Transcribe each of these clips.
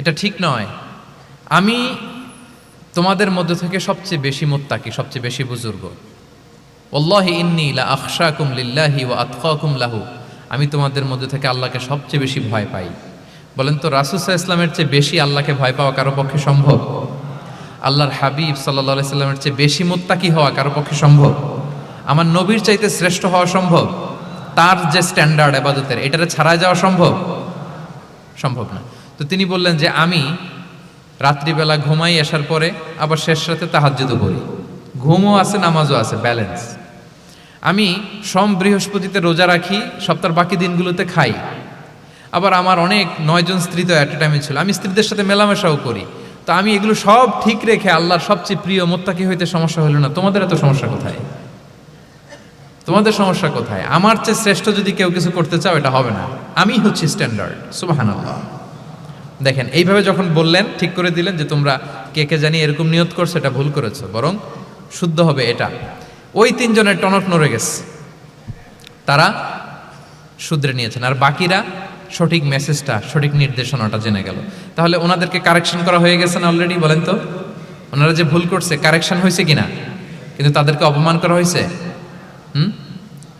এটা ঠিক নয়। আমি তোমাদের মধ্য থেকে সবচেয়ে বেশি মোত্তাকি, সবচেয়ে বেশি বুজুর্গ। ওল্লাহি ইন্নি লা আখশাকুম লিল্লাহি ওয়া আতকাকুম লাহু। আমি তোমাদের মধ্যে থেকে আল্লাহকে সবচেয়ে বেশি ভয় পাই। বলেন তো রাসুসাহ ইসলামের চেয়ে বেশি আল্লাহকে ভয় পাওয়া কারও পক্ষে সম্ভব? আল্লাহর হাবিব সাল্লাহ সাল্লামের চেয়ে বেশি মোত্তাকি হওয়া কারও পক্ষে সম্ভব? আমার নবীর চাইতে শ্রেষ্ঠ হওয়া সম্ভব? তার যে স্ট্যান্ডার্ড আবাদতের, এটারে ছাড়াই যাওয়া সম্ভব? সম্ভব না। তো তিনি বললেন যে আমি রাত্রিবেলা ঘুমাই আসার পরে আবার শেষ রাতে তাহাজ্জুদও করি। ঘুমও আছে, নামাজও আছে, ব্যালেন্স। আমি সোম বৃহস্পতিতে রোজা রাখি, সপ্তাহের বাকি দিনগুলোতে খাই। আবার আমার অনেক নয়জন স্ত্রী তো অ্যাট টাইমে ছিল। আমি স্ত্রীদের সাথে মেলামেশাও করি। তো আমি এগুলো সব ঠিক রেখে আল্লাহর সবচেয়ে প্রিয় মোত্তাকি হইতে সমস্যা হলো না। তোমাদের এত সমস্যা কোথায়? তোমাদের সমস্যা কোথায়? আমার চেয়ে শ্রেষ্ঠ যদি কেউ কিছু করতে চাও, এটা হবে না। আমি হচ্ছি স্ট্যান্ডার্ড সুবাহানাল্লাহ। দেখেন, এইভাবে যখন বললেন, ঠিক করে দিলেন যে তোমরা কে কে জানি এরকম নিয়ত করছ, এটা ভুল করেছ, বরং শুদ্ধ হবে এটা। ওই তিনজনের টনক নড়ে গেছে। তারা শুধরে নিয়েছেন। আর বাকিরা সঠিক মেসেজটা, সঠিক নির্দেশনাটা জেনে গেল। তাহলে ওনাদেরকে কারেকশন করা হয়ে গেছে না অলরেডি বলেন তো? ওনারা যে ভুল করছে, কারেকশন হয়েছে কিনা? কিন্তু তাদেরকে অপমান করা হয়েছে? হুম?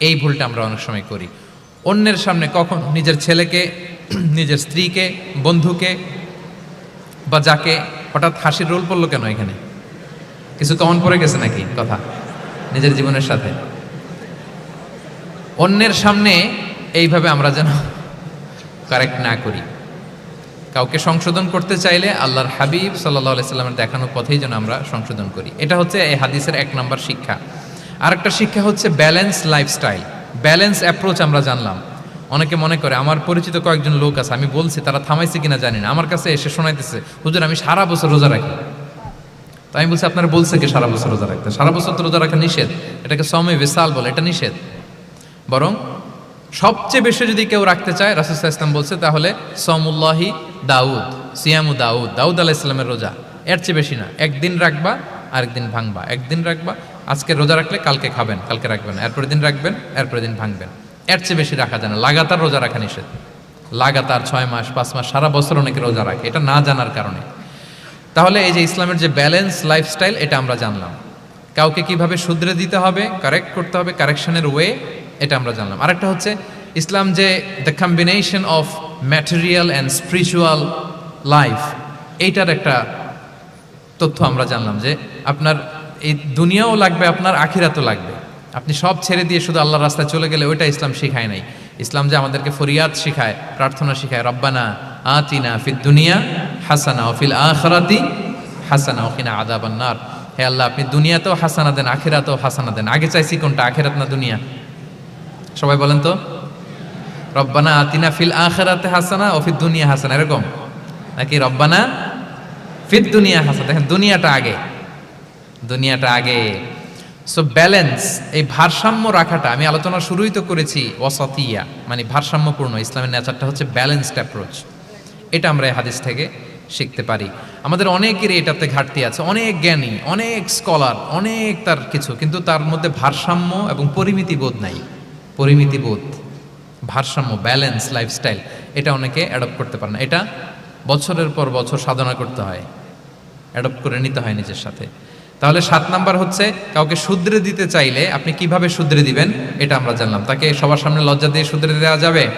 এই ভুলটা আমরা অনেক সময় করি। অন্যের সামনে কখন নিজের ছেলেকে নিজের স্ত্রীকে, বন্ধুকে বা যাকে, হঠাৎ হাসির রোল পড়ল কেন এখানে? কিছু কমন পড়ে গেছে নাকি? কথা। নিজের জীবনের সাথে। অন্যের সামনে এইভাবে আমরা যেন কারেক্ট না করি। কাউকে সংশোধন করতে চাইলে আল্লাহর হাবিব সাল্লাহ সাল্লামের দেখানো পথেই যেন আমরা সংশোধন করি। এটা হচ্ছে এই হাদিসের এক নম্বর শিক্ষা। আরেকটা শিক্ষা হচ্ছে ব্যালেন্স লাইফস্টাইল ব্যালেন্স অ্যাপ্রোচ আমরা জানলাম। অনেকে মনে করে, আমার পরিচিত কয়েকজন লোক আছে, আমি বলছি, তারা থামাইছে কিনা জানি না। আমার কাছে এসে শোনাইতেছে, হুজুর, আমি সারা বছর রোজা রাখি। তো আমি বলছি, আপনারা বলছে কি সারা বছর রোজা রাখতে? সারা বছর তো রোজা রাখা নিষেধ। এটাকে সময় বিশাল বলে, এটা নিষেধ। বরং সবচেয়ে বেশি যদি কেউ রাখতে চায় রাসুসাহ ইসলাম বলছে, তাহলে সমুল্লাহি দাউদ, সিয়ামু দাউদ দাউদ আলাহ ইসলামের রোজা। এর চেয়ে বেশি না। একদিন রাখবা, আরেকদিন ভাঙবা। একদিন রাখবা, আজকে রোজা রাখলে কালকে খাবেন, কালকে রাখবেন, এরপরের দিন রাখবেন, এরপরের দিন ভাঙবেন। এর চেয়ে বেশি রাখা যায় না। লাগাতার রোজা রাখা নিষেধ। লাগাতার ছয় মাস, পাঁচ মাস, সারা বছর অনেকে রোজা রাখে। এটা না জানার কারণে। তাহলে এই যে ইসলামের যে ব্যালেন্স লাইফস্টাইল এটা আমরা জানলাম। কাউকে কীভাবে শুধরে দিতে হবে কারেক্ট করতে হবে কারেকশনের ওয়ে এটা আমরা জানলাম। আরেকটা হচ্ছে, ইসলাম যে the combination of material and spiritual life এইটার একটা তথ্য আমরা জানলাম যে আপনার এই দুনিয়াও লাগবে, আপনার আখিরাতও লাগবে। আপনি সব ছেড়ে দিয়ে শুধু আল্লাহর রাস্তায় চলে গেলে ওইটা ইসলাম শেখায় নাই। ইসলাম যে আমাদেরকে ফরিয়াদ শেখায়, প্রার্থনা শেখায়, রব্বানা আতিনা ফিদ দুনিয়া হাসানা অফিল আখরাতি হাসানা ওখিনা আদাবান্নার হে আল্লাহ, আপনি দুনিয়াতেও হাসানা দেন, আখিরাতেও হাসানা দেন। আগে চাইছি কোনটা, আখেরাত না দুনিয়া? সবাই বলেন তো? রব্বানা আতিনা ফিল আখেরাতে হাসানা ফিদ দুনিয়া হাসানা। এরকম? নাকি রব্বানা ফিদ দুনিয়া হাসানা? দেখেন, দুনিয়াটা আগে। দুনিয়াটা আগে। সো ব্যালেন্স এই ভারসাম্য রাখাটা আমি আলোচনা শুরুই তো করেছি, ওয়াসাতিয়া মানে ভারসাম্যপূর্ণ, ইসলামের নেচারটা হচ্ছে ব্যালেন্সড অ্যাপ্রোচ এটা আমরা এই হাদিস থেকে শিখতে পারি। আমাদের অনেকেরই এটাতে ঘাটতি আছে, অনেক জ্ঞানী, অনেক স্কলার অনেক তার কিছু, কিন্তু তার মধ্যে ভারসাম্য এবং পরিমিতি বোধ নাই। পরিমিতি বোধ, ভারসাম্য ব্যালেন্স লাইফস্টাইল এটা অনেকে অ্যাডপ্ট করতে পারে না। এটা বছরের পর বছর সাধনা করতে হয় অ্যাডপ্ট করে নিতে হয় নিজের সাথে। তাহলে সাত নাম্বার হচ্ছে, কাউকে শুধরে দিতে চাইলে আপনি কীভাবে শুধরে দিবেন? এটা আমরা জানলাম। তাকে সবার সামনে লজ্জা দিয়ে শুধরে দেওয়া যাবে?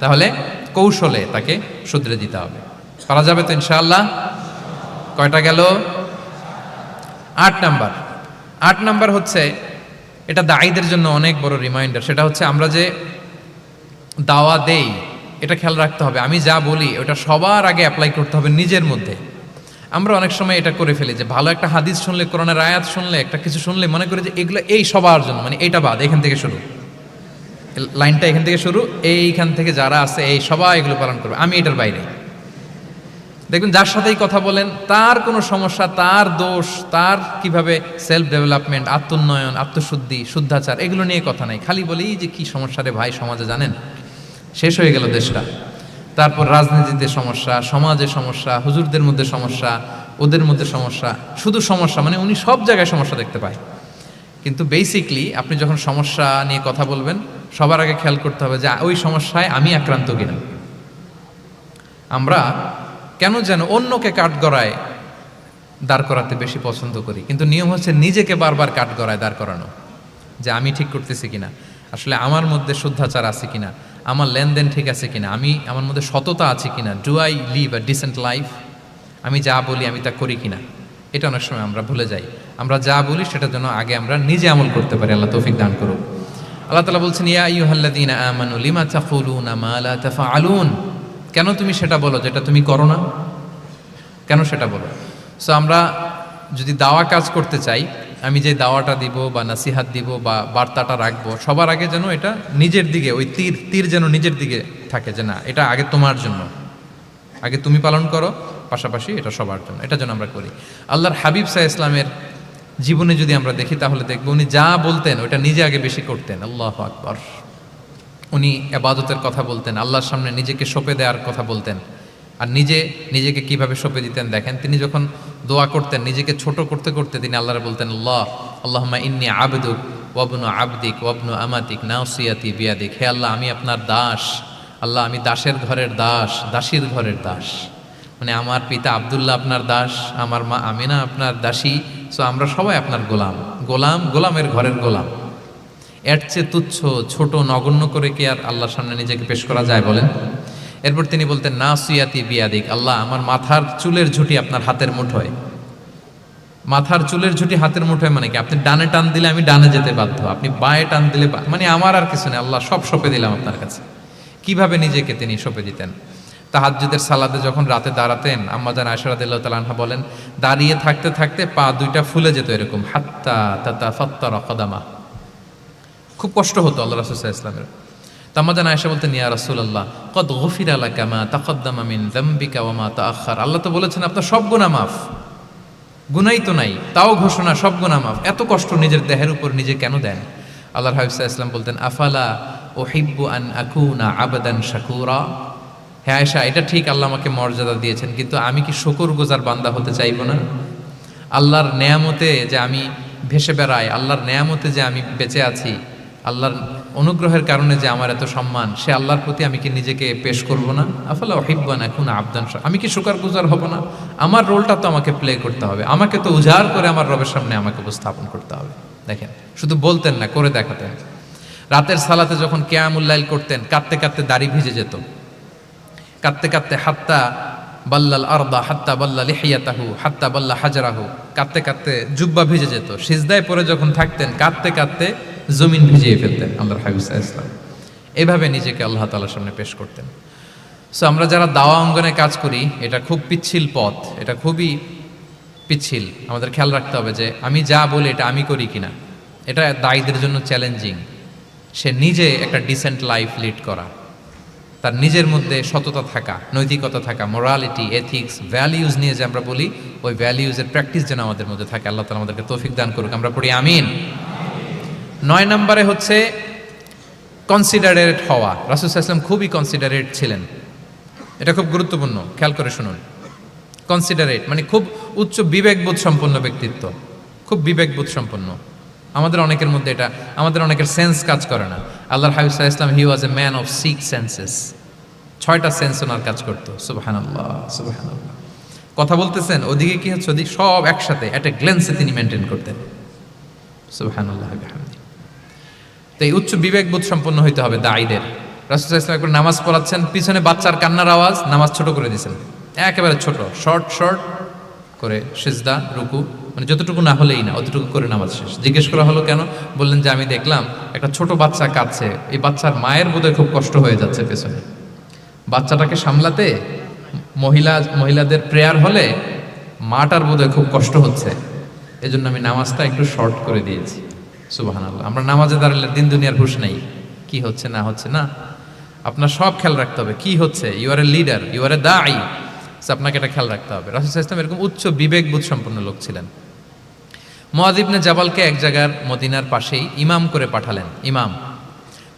তাহলে কৌশলে তাকে শুধরে দিতে হবে। পারা যাবে তো ইনশাআল্লাহ? কয়টা গেল? আট নাম্বার। আট নাম্বার হচ্ছে, এটা দায়ীদের জন্য অনেক বড় রিমাইন্ডার। সেটা হচ্ছে আমরা যে দাওয়া দেই, এটা খেয়াল রাখতে হবে। আমি যা বলি, ওটা সবার আগে অ্যাপ্লাই করতে হবে নিজের মধ্যে। আমরা অনেক সময় এটা করে ফেলি যে ভালো একটা হাদিস শুনলে, কোরআনের আয়াত শুনলে, একটা কিছু শুনলে মনে করি যে এগুলো এই সবার জন্য মানে এটা বাদ, এখান থেকে শুরু। লাইনটা এখান থেকে শুরু, এইখান থেকে যারা আছে, এই সবাই এগুলো পালন করবে। আমি এটার বাইরে। দেখুন, যার সাথেই কথা বলেন, তার কোনো সমস্যা, তার দোষ, তার কীভাবে সেলফ ডেভেলপমেন্ট আত্মোন্নয়ন, আত্মশুদ্ধি, শুদ্ধাচার, এগুলো নিয়ে কথা নাই। খালি বলি যে কি সমস্যা রে ভাই, সমাজে জানেন? শেষ হয়ে গেল দেশটা। তারপর রাজনীতিতে সমস্যা, সমাজে সমস্যা, হুজুরদের মধ্যে সমস্যা, ওদের মধ্যে সমস্যা, শুধু সমস্যা মানে উনি সব জায়গায় সমস্যা দেখতে পায়। কিন্তু বেসিকলি আপনি যখন সমস্যা নিয়ে কথা বলবেন, সবার আগে খেয়াল করতে হবে যে, ওই সমস্যায় আমি আক্রান্ত কিনা। আমরা কেন যেন অন্যকে কাঠ গড়ায় দাঁড় করাতে বেশি পছন্দ করি, কিন্তু নিয়ম হচ্ছে নিজেকে বারবার কাঠ গড়ায় দাঁড় করানো, যে আমি ঠিক করতেছি কিনা, আসলে আমার মধ্যে শুদ্ধাচার আছে কিনা। আমার লেনদেন ঠিক আছে কিনা? আমি, আমার মধ্যে সততা আছে কিনা? Do I live a decent life আমি যা বলি, আমি তা করি কিনা? এটা অনেক সময় আমরা ভুলে যাই। আমরা যা বলি, সেটার জন্য আগে আমরা নিজে আমল করতে পারি। আল্লাহ তৌফিক দান করুক। আল্লাহ তালা বলছেন, ইয়া আইয়ুহাল্লাযীনা আমানু, লিমা তাকুলুনা মা লা তাফআলুন? কেন তুমি সেটা বলো যেটা তুমি করো না? কেন সেটা বলো? সো আমরা যদি দাওয়া কাজ করতে চাই আমি যে দাওয়াটা দিব বা নাসিহাত দিব বা বার্তাটা রাখব, সবার আগে যেন এটা নিজের দিকে, ওই তীর তীর যেন নিজের দিকে থাকে যে না, এটা আগে তোমার জন্য। আগে তুমি পালন করো, পাশাপাশি এটা সবার জন্য। এটা যেন আমরা করি। আল্লাহর হাবিব সাহা ইসলামের জীবনে যদি আমরা দেখি, তাহলে দেখব উনি যা বলতেন ওটা নিজে আগে বেশি করতেন। আল্লাহ আকবর। উনি আবাদতের কথা বলতেন, আল্লাহর সামনে নিজেকে সঁপে দেওয়ার কথা বলতেন। আর নিজে, নিজেকে কীভাবে সঁপে দিতেন দেখেন, তিনি যখন দোয়া করতেন, নিজেকে ছোট করতে করতে তিনি আল্লাহর বলতেন, আল্লাহ আল্লাহমা ইন্নি আবদুক ওয়াবনু আবদিক ওয়াবনু আমাতিক নাওসিয়াতি বিয়াদিক। হে আল্লাহ, আমি আপনার দাস। আল্লাহ, আমি দাসের ঘরের দাস, দাসীর ঘরের দাস। মানে আমার পিতা আবদুল্লাহ আপনার দাস, আমার মা আমিনা আপনার দাসী, সো আমরা সবাই আপনার গোলাম। গোলাম, গোলামের ঘরের গোলাম। এর চেয়ে তুচ্ছ, ছোট, নগণ্য করে কি আর আল্লাহর সামনে নিজেকে পেশ করা যায় বলেন? এরপর তিনি বলতেন না সুয়াতি বিয়াদিক, আল্লাহ, আমার মাথার চুলের ঝুঁটি আপনার হাতের মুঠোয় মাথার চুলের ঝুঁটি হাতের মুঠোয় মানে কি? আপনি ডানে টান দিলে আমি ডানে যেতে বাধ্য, আপনি বাঁয়ে টান দিলে মানে আমার আর কিছু নেই, আল্লাহ সব সঁপে দিলাম আপনার কাছে। কীভাবে নিজেকে তিনি সঁপে দিতেন? তাহাজ্জুদের সালাদে যখন রাতে দাঁড়াতেন আম্মাজান আয়সারাদিল্লাহ তালানহা বলেন, দাঁড়িয়ে থাকতে থাকতে পা দুইটা ফুলে যেত এরকম, হাত্তা তাতা ফত্তর কদামা। খুব কষ্ট হতো আল্লাহ রাসুল্লাহ ইসলামের তামাজান আয়সা বলতেন, ইয়া রাসূলুল্লাহ, কদ গফির আলা কামা তাকদ্দামা মিন যামবিকা ওয়া মা তাআখার। আল্লাহ তো বলেছেন, আপনার সব গুনাহ মাফ। গুনাই তো নাই, তাও ঘোষণা, সব গুনাহ মাফ। এত কষ্ট নিজের দেহের উপর নিজে কেন দেন? আল্লাহ হাবিব সাল্লাল্লাহু ইসলাম বলতেন, আফালা উহিব্বু আন আকুনা আবাদান শাকুরা? হ্যাঁ আয়সা এটা ঠিক আল্লাহ আমাকে মর্যাদা দিয়েছেন, কিন্তু আমি কি শুকর গোজার বান্দা হতে চাইব না? আল্লাহর নেয়ামতে যে আমি ভেসে বেড়াই, আল্লাহর নেয়ামতে যে আমি বেঁচে আছি আল্লাহর অনুগ্রহের কারণে যে আমার এত সম্মান, সে আল্লাহর প্রতি আমি কি নিজেকে পেশ করব না? আফালা অহিব্বান এখন আবদান। আমি কি শুকার গুজার হব না? আমার রোলটা তো আমাকে প্লে করতে হবে। আমাকে তো উজাড় করে আমার রবের সামনে আমাকে উপস্থাপন করতে হবে। দেখেন, শুধু বলতেন না, করে দেখাতেন। রাতের সালাতে যখন কেয়ামুল্লাইল করতেন, কাঁদতে কাঁদতে দাড়ি ভিজে যেত। কাঁদতে কাঁদতে হাত্তা বাল্লাল আরদা, হাত্তা বাল্লা লিহিয়াতাহু হাত্তা বাল্লা হাজারাহু, কাঁদতে কাঁদতে জুব্বা ভিজে যেত। সিজদায় পরে যখন থাকতেন, কাঁদতে কাঁদতে জমিন ভিজিয়ে ফেলতেন আল্লাহর হাবিসা ইসলাম এভাবে নিজেকে আল্লাহ তালার সামনে পেশ করতেন। সো আমরা যারা দাওয়া অঙ্গনে কাজ করি, এটা খুব পিচ্ছিল পথ, এটা খুবই পিচ্ছিল। আমাদের খেয়াল রাখতে হবে যে, আমি যা বলি এটা আমি করি কিনা। এটা দায়ীদের জন্য চ্যালেঞ্জিং সে নিজে একটা ডিসেন্ট লাইফ লিড করা। তার নিজের মধ্যে সততা থাকা, নৈতিকতা থাকা মোরালিটি এথিক্স ভ্যালিউজ নিয়ে যে আমরা বলি, ওই ভ্যালিউজের প্র্যাকটিস যেন আমাদের মধ্যে থাকে, আল্লাহ তালা আমাদেরকে তৌফিক দান করুক। আমরা পড়ি আমিন। নয় নম্বরে হচ্ছে কনসিডারেট হওয়া। রাসুল ইসলাম খুবই কনসিডারেট ছিলেন। এটা খুব গুরুত্বপূর্ণ, খেয়াল করে শুনুন। কনসিডারেট মানে খুব উচ্চ বিবেকবোধ সম্পন্ন ব্যক্তিত্ব। খুব বিবেকবোধ সম্পন্ন। আমাদের অনেকের মধ্যে এটা, আমাদের অনেকের সেন্স কাজ করে না। আল্লাহর হাবিব সাহা ইসলাম he was a man of six senses ছয়টা সেন্স ওনার কাজ করতো। সুবাহান আল্লাহ আল্লাহ কথা বলতেছেন, ওদিকে কি হচ্ছে, ওদিকে সব একসাথে একটা গ্লেন্সে তিনি মেনটেন করতেন। সুবাহান আল্লাহ তো এই উচ্চ বিবেকবোধ সম্পন্ন হইতে হবে দায়ীদের রাসুল ইসলাম একবার নামাজ পড়াচ্ছেন, পিছনে বাচ্চার কান্নার আওয়াজ, নামাজ ছোট করে দিয়েছেন। একেবারে ছোট, শর্ট শর্ট করে সিজদা, রুকু মানে যতটুকু না হলেই না, অতটুকু করে নামাজ শেষ। জিজ্ঞেস করা হলো, কেন? বললেন যে, আমি দেখলাম একটা ছোট বাচ্চা কাঁদছে। এই বাচ্চার মায়ের বোধহয় খুব কষ্ট হয়ে যাচ্ছে পেছনে। বাচ্চাটাকে সামলাতে মহিলা, মহিলাদের প্রেয়ার হলে মাটার বোধহয় খুব কষ্ট হচ্ছে। এজন্য আমি নামাজটা একটু শর্ট করে দিয়েছি। সুবাহান আল্লাহ আমরা নামাজে দাঁড়ালে দিন দুনিয়ার হুশ নেই। কি হচ্ছে, না হচ্ছে, না? আপনার সব খেয়াল রাখতে হবে। কি হচ্ছে? You are a leader you are a দায়ী আপনাকে এটা খেয়াল রাখতে হবে। রাসুল ইসলাম এরকম উচ্চ বিবেকবোধ সম্পন্ন লোক ছিলেন। মোয়াজিবনে জাবালকে এক জায়গার মদিনার পাশেই ইমাম করে পাঠালেন। ইমাম।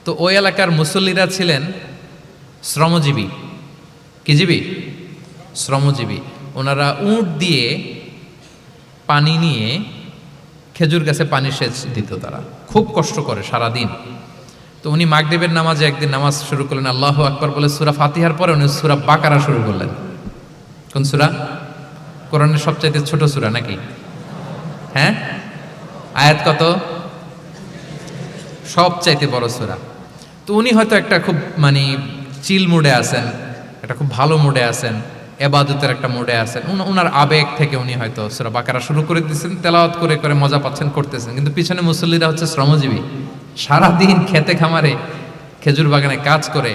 তো ওই এলাকার মুসল্লিরা ছিলেন শ্রমজীবী। কিজীবী শ্রমজীবী। ওনারা উঁট দিয়ে পানি নিয়ে খেজুর গাছে পানি সেচ দিত তারা। খুব কষ্ট করে সারাদিন। তো উনি মাগরিবের নামাজে একদিন নামাজ শুরু করলেন, আল্লাহ আকবর বলে সুরা ফাতিহার পরে উনি সুরা বাকারা শুরু করলেন। কোন সুরা? কোরআনের সবচাইতে ছোট সুরা নাকি? হ্যাঁ? আয়াত কত? সবচাইতে বড় সুরা। তো উনি হয়তো একটা খুব মানে চিল মুডে আছেন, একটা খুব ভালো মুডে আছেন। এবাদতের একটা মোডে আছেন। উনার আবেগ থেকে উনি হয়তো সুরা বাকারা শুরু করে দিচ্ছেন তেলাওয়াত করে করে মজা পাচ্ছেন, করতেছেন। কিন্তু পিছনে মুসল্লিরা হচ্ছে শ্রমজীবী। সারাদিন খেতে খামারে খেজুর বাগানে কাজ করে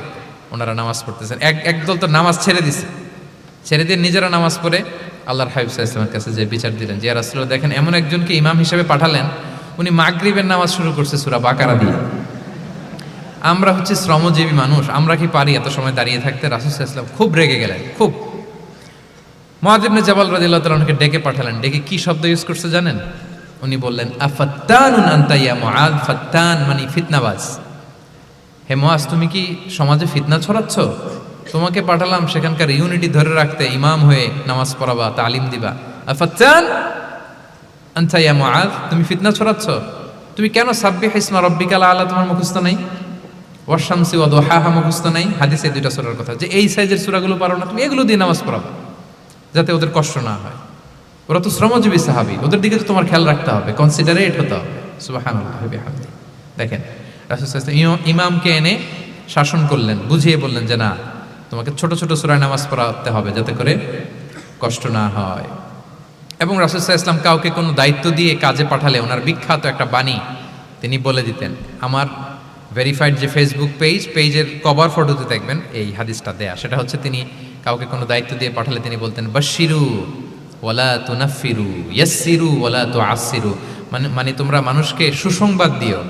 ওনারা নামাজ পড়তেছেন। এক, একদল তো নামাজ ছেড়ে দিছে। ছেড়ে দিয়ে নিজেরা নামাজ পড়ে আল্লাহর হাবিব ইসলামের কাছে যে বিচার দিলেন, যে রাসুল্লাহ দেখেন এমন একজনকে ইমাম হিসেবে পাঠালেন, উনি মাগরিবের নামাজ শুরু করছে সুরা বাকারা দিয়ে। আমরা হচ্ছে শ্রমজীবী মানুষ, আমরা কি পারি এত সময় দাঁড়িয়ে থাকতে? রাসুল ইসলাম খুব রেগে গেলেন, খুব। মহাজিবনে জাবাল রাদিল্লাহ তালকে ডেকে পাঠালেন। ডেকে কি শব্দ ইউজ করছে জানেন? উনি বললেন, আফাত্তানুন আন্তাইয়া মুআদ ফাত্তান মানে ফিতনাবাজ। হে মহাজ তুমি কি সমাজে ফিতনা ছড়াচ্ছ? তোমাকে পাঠালাম সেখানকার ইউনিটি ধরে রাখতে, ইমাম হয়ে নামাজ পড়াবা, তালিম দিবা। আফাত্তান আনসাইয়া মুআদ তুমি ফিতনা ছড়াচ্ছ? তুমি কেন সাব্বিহ ইসমা রব্বিকাল আলা তোমার মুখস্থ নাই? ওয়াশামসি ওয়া দুহাহা মুখস্থ নাই। হাদিসে দুইটা সূরার কথা যে এই সাইজের সূরাগুলো পারো না, তুমি এগুলো দিয়ে নামাজ পড়াবা। যাতে ওদের কষ্ট না হয়। ওরা তো শ্রমজীবী সাহাবি, ওদের দিকে তো তোমার খেয়াল রাখতে হবে কনসিডারেট হতে হবে। বিহামদি। দেখেন ইমামকে এনে শাসন করলেন, বুঝিয়ে বললেন যে, না, তোমাকে ছোট ছোট সূরায় নামাজ পড়াতে হবে যাতে করে কষ্ট না হয়। এবং রাসুল ইসলাম কাউকে কোনো দায়িত্ব দিয়ে কাজে পাঠালে ওনার বিখ্যাত একটা বাণী তিনি বলে দিতেন। আমার ভেরিফাইড যে ফেসবুক পেজ পেজের কভার ফটোতে দেখবেন, এই হাদিসটা দেয়া। সেটা হচ্ছে তিনি কাউকে কোনো দায়িত্ব দিয়ে পাঠালে তিনি বলতেন বাশিরু ওয়ালা তুনাফিরু ইয়াসিরু ওয়ালা তু আসিরু মানে মানে তোমরা মানুষকে সুসংবাদ দিও,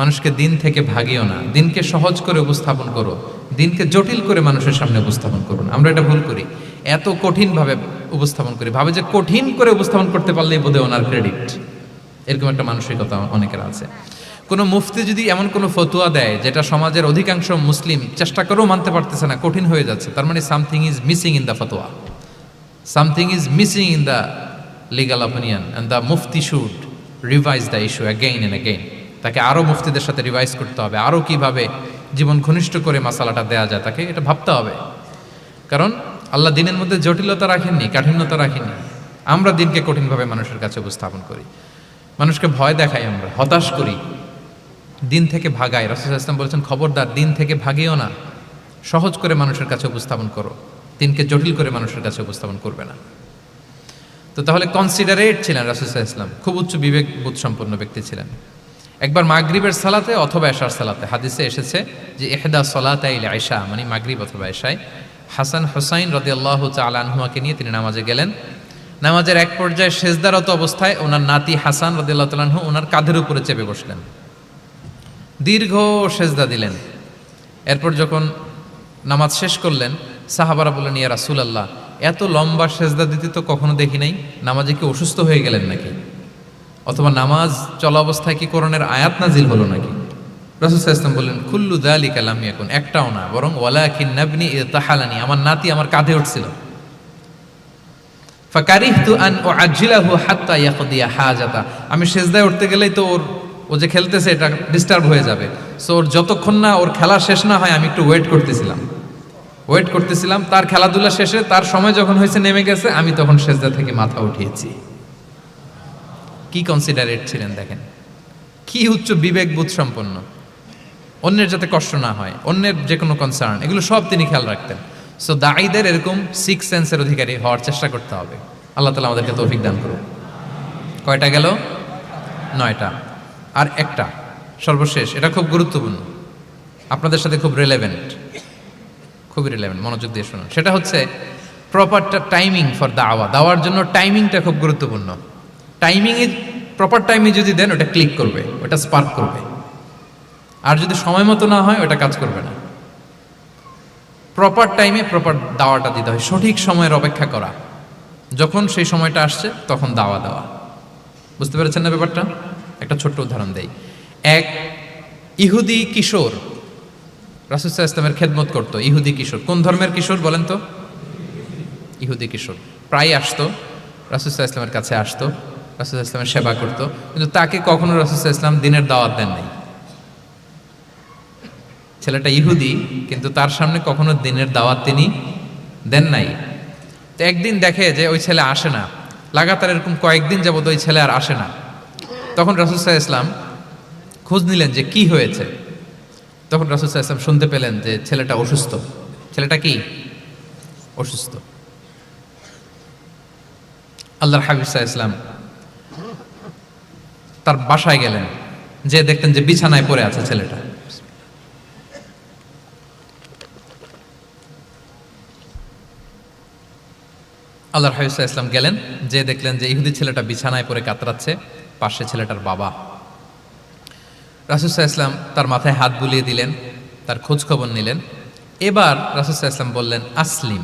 মানুষকে দিন থেকে ভাগিও না, দিনকে সহজ করে উপস্থাপন করো, দিনকে জটিল করে মানুষের সামনে উপস্থাপন করুন আমরা এটা ভুল করি। এত কঠিনভাবে উপস্থাপন করি। ভাবে যে কঠিন করে উপস্থাপন করতে পারলেই বোধহয় ওনার ক্রেডিট এরকম একটা মানসিকতা অনেকের আছে। কোনো মুফতি যদি এমন কোনো ফতুয়া দেয় যেটা সমাজের অধিকাংশ মুসলিম চেষ্টা করেও মানতে পারতেছে না, কঠিন হয়ে যাচ্ছে, তার মানে something is missing in the fatwa something is missing in the legal opinion and the mufti should revise the issue again and again তাকে আরও মুফতিদের সাথে রিভাইজ করতে হবে আরও কীভাবে জীবন ঘনিষ্ঠ করে মশালাটা দেয়া যায়, তাকে এটা ভাবতে হবে। কারণ আল্লাহ দিনের মধ্যে জটিলতা রাখেননি, কাঠিন্যতা রাখেননি। আমরা দিনকে কঠিনভাবে মানুষের কাছে উপস্থাপন করি। মানুষকে ভয় দেখাই আমরা, হতাশ করি। দিন থেকে ভাগায়। রাসুল ইসলাম বলেছেন, খবরদার, দিন থেকে ভাগিও না। সহজ করে মানুষের কাছে উপস্থাপন করো। দিনকে জটিল করে মানুষের কাছে উপস্থাপন করবে না। তো তাহলে কনসিডারেট ছিলেন রাসুসাহ ইসলাম খুব উচ্চ বিবেক বোধ সম্পন্ন ব্যক্তি ছিলেন। একবার মাগরিবের সালাতে অথবা এশার সালাতে হাদিসে এসেছে যে এহেদা সলাত আইলে আয়সা মানে মাগরিব অথবা এশায়। হাসান হোসাইন রদি আল্লাহ আনহুয়াকে নিয়ে তিনি নামাজে গেলেন। নামাজের এক পর্যায়ে সেজদারত অবস্থায় ওনার নাতি হাসান রদি আল্লাহ তালাহু ওনার কাঁধের উপরে চেপে বসলেন। দীর্ঘ সেজদা দিলেন। এরপর যখন নামাজ শেষ করলেন, সাহাবারা বললেন, ইয়া রাসুল আল্লাহ এত লম্বা সেজদা দিতে তো কখনো দেখি নাই, নামাজে কি অসুস্থ হয়ে গেলেন নাকি? অথবা নামাজ চলা অবস্থায় কি করণের আয়াত নাজিল হলো নাকি? রাসুল ইসলাম বললেন খুল্লু দালি কালাম এখন একটাও না, বরং ওয়ালা কি নাবনি তাহালানি আমার নাতি আমার কাঁধে উঠছিল। ফাকারিহতু আন উআজ্জিলাহু হাত্তা ইয়াকদিয়া হাজাতা, আমি সেজদায় উঠতে গেলেই তো ওর ও যে খেলতেছে এটা ডিস্টার্ব হয়ে যাবে। সো ওর যতক্ষণ না ওর খেলা শেষ না হয়, আমি একটু ওয়েট করতেছিলাম। ওয়েট করতেছিলাম, তার খেলাধুলা শেষে তার সময় যখন হয়েছে নেমে গেছে, আমি তখন সেজদা থেকে মাথা উঠিয়েছি। কি কনসিডারেট ছিলেন দেখেন। কি উচ্চ বিবেক বোধ সম্পন্ন। অন্যের যাতে কষ্ট না হয়, অন্যের যে কোনো কনসার্ন এগুলো সব তিনি খেয়াল রাখতেন। সো দায়ীদের এরকম সিক্স সেন্সের অধিকারী হওয়ার চেষ্টা করতে হবে। আল্লাহ তালা আমাদেরকে তৌফিক দান করুন কয়টা গেল? নয়টা। আর একটা, সর্বশেষ, এটা খুব গুরুত্বপূর্ণ। আপনাদের সাথে খুব রিলেভেন্ট খুবই রিলেভেন্ট মনোযোগ দিয়ে শুনুন। সেটা হচ্ছে প্রপারটা টাইমিং ফর দাওয়া। দাওয়ার জন্য টাইমিংটা খুব গুরুত্বপূর্ণ। টাইমিংয়ে প্রপার টাইমে যদি দেন, ওটা ক্লিক করবে, ওটা স্পার্ক করবে। আর যদি সময় মতো না হয়, ওটা কাজ করবে না। প্রপার টাইমে প্রপার দাওয়াটা দিতে হয়। সঠিক সময়ের অপেক্ষা করা। যখন সেই সময়টা আসছে, তখন দাওয়া দেওয়া। বুঝতে পেরেছেন না ব্যাপারটা? একটা ছোট্ট উদাহরণ দেই। এক ইহুদি কিশোর রাসুসাহ ইসলামের খেদমত করতো। ইহুদি কিশোর, কোন ধর্মের কিশোর বলেন তো? ইহুদি কিশোর। প্রায় আসতো রাসুসাহ ইসলামের কাছে আসতো রাসুসাহ ইসলামের সেবা করতো। কিন্তু তাকে কখনো রাসুসাহ ইসলাম দিনের দাওয়াত দেন নাই। ছেলেটা ইহুদি, কিন্তু তার সামনে কখনো দিনের দাওয়াত তিনি দেন নাই। তো একদিন দেখে যে ওই ছেলে আসে না। লাগাতার এরকম কয়েকদিন যাবত ওই ছেলে আর আসে না। তখন রাসুসাহ ইসলাম খোঁজ নিলেন যে কি হয়েছে। তখন রাসুসাহ ইসলাম শুনতে পেলেন যে ছেলেটা অসুস্থ। ছেলেটা কি? অসুস্থ। আল্লাহর হাবিব সাহা ইসলাম তার বাসায় গেলেন। যে দেখতেন যে বিছানায় পড়ে আছে ছেলেটা। আল্লাহর হাবিব ইসলাম গেলেন। যে দেখলেন যে ইহুদি ছেলেটা বিছানায় পড়ে কাতরাচ্ছে। পাশে ছেলেটার বাবা। রাসুসাহ ইসলাম তার মাথায় হাত বুলিয়ে দিলেন, তার খোঁজ খবর নিলেন। এবার রাসুসাহ ইসলাম বললেন, আসলিম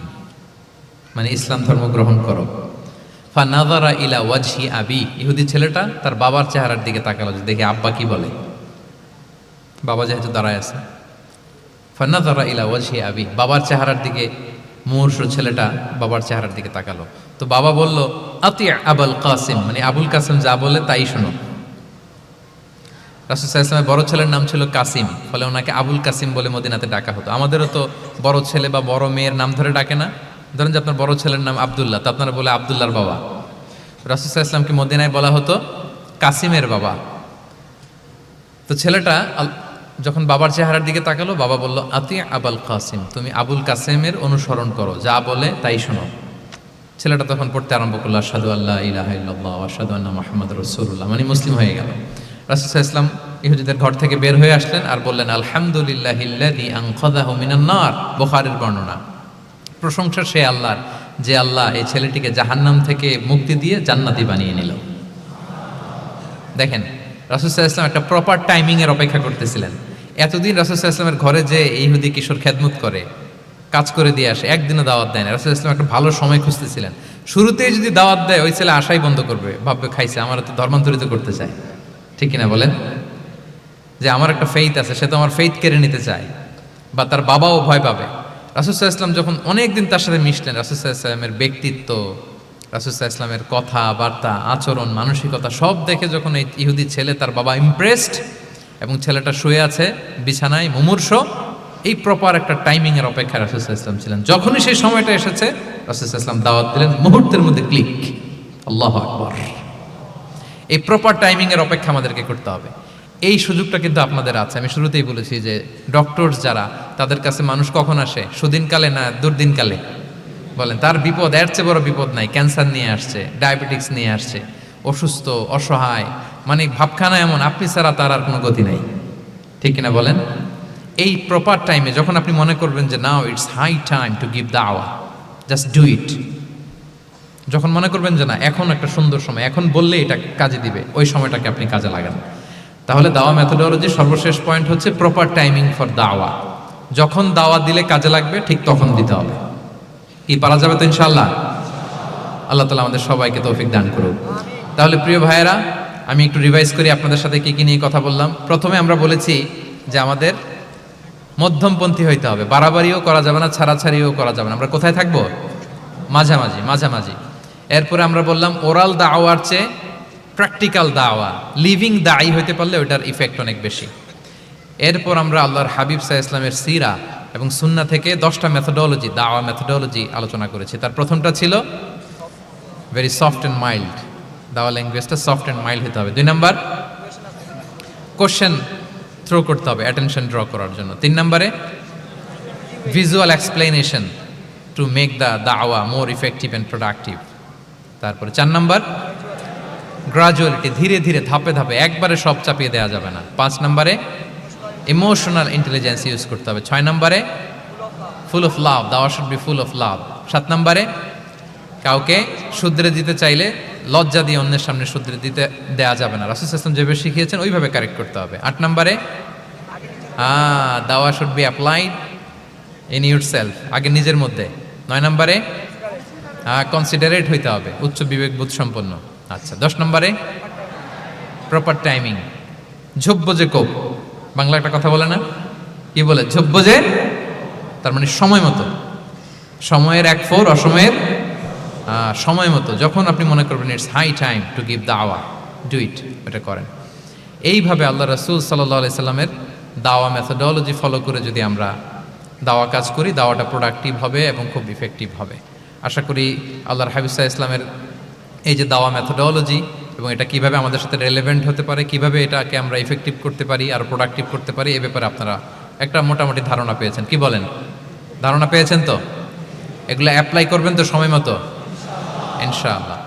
মানে ইসলাম ধর্ম গ্রহণ করো। ফানাদারা ইলা ওয়াজহি আবি। ইহুদি ছেলেটা তার বাবার চেহারার দিকে তাকালো, যে দেখে আব্বা কি বলে? বাবা যেহেতু দাঁড়ায় আছে। ফানাদারা ইলা ওয়াজহি আবি, বাবার চেহারার দিকে মুমূর্ষ ছেলেটা বাবার চেহারার দিকে তাকালো। তো বাবা বলল, আতি আবুল কাসিম। মানে আবুল কাসিম যা বলে তাই শোনো। রাসুল ইসলামের বড় ছেলের নাম ছিল কাসিম, ফলে ওনাকে আবুল কাসিম বলে মদিনাতে ডাকা হতো। আমাদেরও তো বড় ছেলে বা বড় মেয়ের নাম ধরে ডাকে না। ধরেন যে আপনার বড় ছেলের নাম আবদুল্লাহ, তো আপনারা বলে আবদুল্লাহর বাবা। রাসুসাহ ইসলামকে মদিনায় বলা হতো কাসিমের বাবা। তো ছেলেটা যখন বাবার চেহারার দিকে তাকালো, বাবা বলল, আতি আবাল কাসিম, তুমি আবুল কাসিমের অনুসরণ করো, যা বলে তাই শোনো। ছেলেটা তখন পড়তে আরম্ভ করল আসাদু আল্লাহ ইলাহা আসাদু আন্না মোহাম্মদ রসুল্লাহ মানে মুসলিম হয়ে গেল। রাসুসাহ ইসলাম ইহুদিদের ঘর থেকে বের হয়ে আসলেন আর বললেন, আলহামদুলিল্লাহ ইল্লাদি আংখদাহু মিনান নার। বুখারীর বর্ণনা। প্রশংসা সে আল্লাহর, যে আল্লাহ এই ছেলেটিকে জাহান্নাম থেকে মুক্তি দিয়ে জান্নাতি বানিয়ে নিল। দেখেন রাসুসাহ একটা প্রপার টাইমিং এর অপেক্ষা করতেছিলেন। এতদিন রাসুসাহ ইসলামের ঘরে যে ইহুদি কিশোর খেদমত করে, কাজ করে দিয়ে আসে, একদিনও দাওয়াত দেয় না। রাসুল একটা ভালো সময় খুঁজতেছিলেন। শুরুতেই যদি দাওয়াত দেয়, ওই ছেলে আশাই বন্ধ করবে, ভাববে খাইছে আমার তো ধর্মান্তরিত করতে চায়। ঠিক কিনা বলেন? যে আমার একটা ফেইথ আছে, সে তো আমার ফেইথ কেড়ে নিতে চায়, বা তার বাবাও ভয় পাবে। রাসুসাহ ইসলাম যখন অনেক দিন তার সাথে মিশলেন রাসুসাহ ইসলামের ব্যক্তিত্ব রাসুসাহ ইসলামের কথা, বার্তা, আচরণ, মানসিকতা সব দেখে যখন এই ইহুদি ছেলে তার বাবা ইমপ্রেসড এবং ছেলেটা শুয়ে আছে, বিছানায় মুমূর্ষ, এই প্রপার একটা টাইমিংয়ের অপেক্ষায় রাসুসাহ ইসলাম ছিলেন। যখনই সেই সময়টা এসেছে রাসুসাহ ইসলাম দাওয়াত দিলেন, মুহূর্তের মধ্যে ক্লিক আল্লাহ আকবর। এই প্রপার টাইমিংয়ের অপেক্ষা আমাদেরকে করতে হবে। এই সুযোগটা কিন্তু আপনাদের আছে। আমি শুরুতেই বলেছি যে ডক্টরস যারা, তাদের কাছে মানুষ কখন আসে? সুদিনকালে না দুর্দিনকালে? বলেন, তার বিপদ, এর চেয়ে বড় বিপদ নাই, ক্যান্সার নিয়ে আসছে ডায়াবেটিক্স নিয়ে আসছে, অসুস্থ, অসহায় মানে ভাবখানা এমন, আপনি ছাড়া তার আর কোনো গতি নাই। ঠিক কিনা বলেন? এই প্রপার টাইমে যখন আপনি মনে করবেন যে now it's high time to give the dawah just do it যখন মনে করবেন যে, না, এখন একটা সুন্দর সময়, এখন বললে এটা কাজে দিবে, ওই সময়টাকে আপনি কাজে লাগান। তাহলে দাওয়া মেথোডোলজি সর্বশেষ পয়েন্ট হচ্ছে প্রপার টাইমিং ফর দাওয়া যখন দাওয়া দিলে কাজে লাগবে, ঠিক তখন দিতে হবে। কি পারা যাবে তো ইনশাল্লাহ আল্লাহ তালা আমাদের সবাইকে তৌফিক দান করুক। তাহলে প্রিয় ভাইয়েরা, আমি একটু রিভাইজ করি আপনাদের সাথে কী কী নিয়ে কথা বললাম। প্রথমে আমরা বলেছি যে আমাদের মধ্যমপন্থী হইতে হবে। বাড়াবাড়িও করা যাবে না, ছাড়াছাড়িও করা যাবে না। আমরা কোথায় থাকব? মাঝামাঝি মাঝামাঝি। এরপরে আমরা বললাম ওরাল দাওয়ার চেয়ে প্র্যাকটিক্যাল দাওয়া লিভিং দায়ী হইতে পারলে ওটার ইফেক্ট অনেক বেশি। এরপর আমরা আল্লাহর হাবিব সাহা ইসলামের সিরা এবং সুন্না থেকে দশটা মেথোডোলজি দাওয়া মেথোডোলজি আলোচনা করেছি। তার প্রথমটা ছিল ভেরি সফট অ্যান্ড মাইল্ড দাওয়া ল্যাঙ্গুয়েজটা সফট অ্যান্ড মাইল্ড হতে হবে। দুই নাম্বার কোশ্চেন থ্রো করতে হবে অ্যাটেনশন ড্র করার জন্য। তিন নম্বরে visual explanation to make the dawah more effective and productive তারপরে চার নম্বর গ্রাজুয়ালিটি ধীরে ধীরে, ধাপে ধাপে, একবারে সব চাপিয়ে দেওয়া যাবে না। পাঁচ নম্বরে ইমোশনাল ইন্টেলিজেন্স ইউজ করতে হবে। ছয় নম্বরে full of love dawah should be full of love সাত নম্বরে, কাউকে শুধরে দিতে চাইলে লজ্জা দিয়ে অন্যের সামনে শুধরে দিতে দেওয়া যাবে না। রাসুল ইসলাম যেভাবে শিখিয়েছেন, ওইভাবে কারেক্ট করতে হবে। আট নম্বরে হ্যাঁ dawah should be applied in yourself আগে নিজের মধ্যে। নয় নম্বরে হ্যাঁ কনসিডারেট হইতে হবে, উচ্চ বিবেকবোধ সম্পন্ন। আচ্ছা দশ নম্বরে প্রপার টাইমিং ঝোব্য যে কোপ। বাংলা একটা কথা বলে না? কি বলে? যে? তার মানে সময় মতো। সময়ের এক ফোর, অসময়ের সময় মতো। যখন আপনি মনে করবেন it's high time to give the dawah do it এটা করেন। এইভাবে আল্লাহ রসুল সাল্লাহ সাল্লামের দাওয়া মেথোডোলজি ফলো করে যদি আমরা দাওয়া কাজ করি দাওয়াটা প্রোডাক্টিভ হবে এবং খুব ইফেক্টিভ হবে। আশা করি আল্লাহর হাবিসা ইসলামের এই যে দাওয়া মেথোডোলজি এবং এটা কীভাবে আমাদের সাথে রেলেভেন্ট হতে পারে, কীভাবে এটাকে আমরা ইফেক্টিভ করতে পারি আর প্রোডাক্টিভ করতে পারি, এ ব্যাপারে আপনারা একটা মোটামুটি ধারণা পেয়েছেন। কি বলেন? ধারণা পেয়েছেন তো? এগুলো অ্যাপ্লাই করবেন তো সময় মতো? ইনশাআল্লাহ।